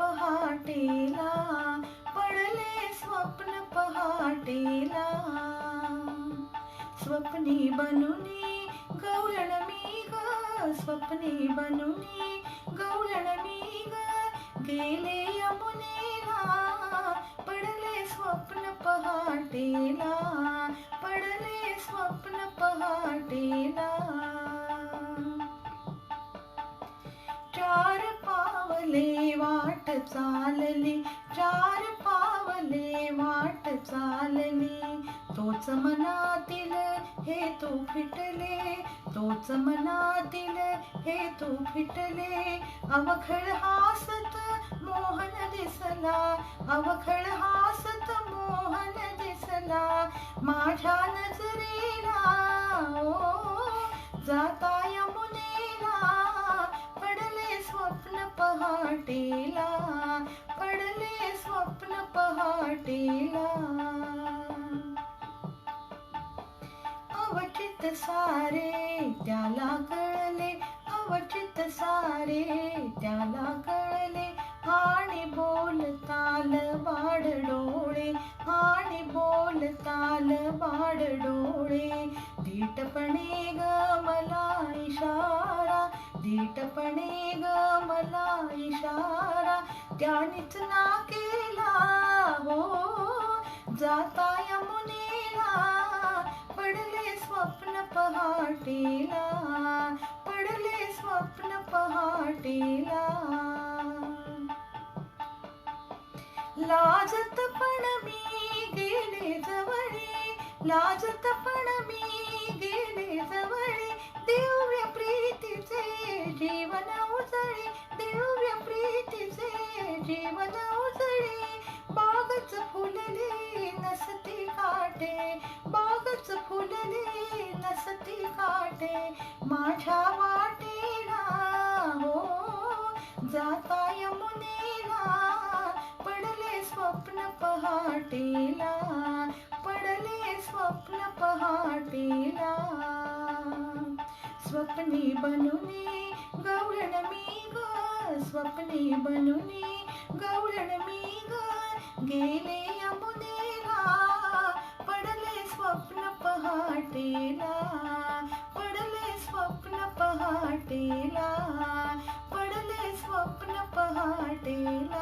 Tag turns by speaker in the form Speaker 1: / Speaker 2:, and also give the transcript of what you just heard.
Speaker 1: पहाटेला पडले स्वप्न पहाटेला. स्वप्नी बनुनी गवळण मी ग स्वप्नी बनुनी गवळण मी ग गेले यमुनेला पडले स्वप्न पहाटेला पडले स्वप्न पहाटेला. वाट चालली चार पावले वाट चालली. तोच मनातील हे तू फिटले तोच मनातील हे तू फिटले. अवखळ हासत मोहन दिसला अवखळ हासत मोहन दिसला. माझ्या नजरेला ओ जाता पहाटेला पडले स्वप्न पहाटेला. अवचित सारे त्याला कळले अवचित सारे त्याला कळले. आणि बोलताल बाड डोळे आणि बोलताल बाड डोळे. धीटपणे ग मला इशारा धीटपणे ग मला ना केला. हो जाता यमुनेला पडले स्वप्न पहाटेला. पडले स्वप्न पहाटेला. लाजत पण मी गेले जवळे. लाजत पण फुलले नसती काटे माझ्या वाटेला हो. जाता यमुनेला पडले स्वप्न पहाटेला पडले स्वप्न पहाटेला. स्वप्नी बनुनी गवळण मी ग स्वप्नी बनुनी गवळण मी ग. गेले यमुनेला पहाटेला पडले स्वप्न पहाटेला